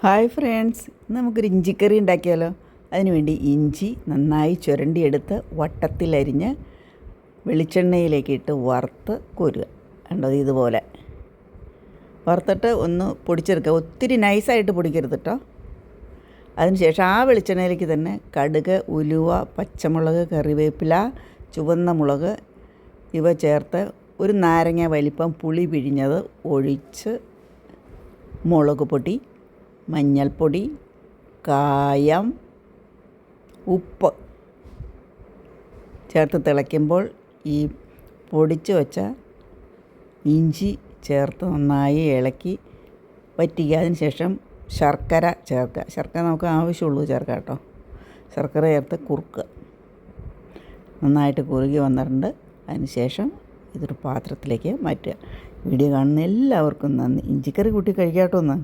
Hi friends നമുക്കൊരു ഇഞ്ചിക്കറി ഉണ്ടാക്കിയാലോ? അതിനുവേണ്ടി ഇഞ്ചി നന്നായി ചുരണ്ടിയെടുത്ത് വട്ടത്തിലരിഞ്ഞ് വെളിച്ചെണ്ണയിലേക്ക് ഇട്ട് വറുത്ത് കോരുക. കണ്ടോ ഇതുപോലെ. വറുത്തിട്ട് ഒന്ന് പൊടിച്ചെടുക്കുക. ഒത്തിരി നൈസായിട്ട് പൊടിക്കരുത് കേട്ടോ അതിനുശേഷം ആ വെളിച്ചെണ്ണയിലേക്ക് തന്നെ കടുക് ഉലുവ പച്ചമുളക് കറിവേപ്പില ചുവന്ന മുളക് ഇവ ചേർത്ത് ഒരു നാരങ്ങ വലിപ്പം പുളി പിഴിഞ്ഞത് ഒഴിച്ച് മുളക് പൊടി മഞ്ഞൾപ്പൊടി കായം ഉപ്പ് ചേർത്ത് തിളയ്ക്കുമ്പോൾ ഈ പൊടിച്ചു വച്ച ഇഞ്ചി ചേർത്ത് നന്നായി ഇളക്കി വറ്റിക്കുക. അതിന് ശേഷം ശർക്കര ചേർക്കുക. ശർക്കര നമുക്ക് ആവശ്യമുള്ളൂ ചേർക്കാം കേട്ടോ. ശർക്കര ചേർത്ത് കുറുക്കുക നന്നായിട്ട് കുറുകി വന്നിട്ടുണ്ട്. അതിന് ശേഷം ഇതൊരു പാത്രത്തിലേക്ക് മാറ്റുക. വീഡിയോ കാണുന്ന എല്ലാവർക്കും നന്ദി. ഇഞ്ചിക്കറി കൂട്ടി കഴിക്കാട്ടോ ഒന്ന്.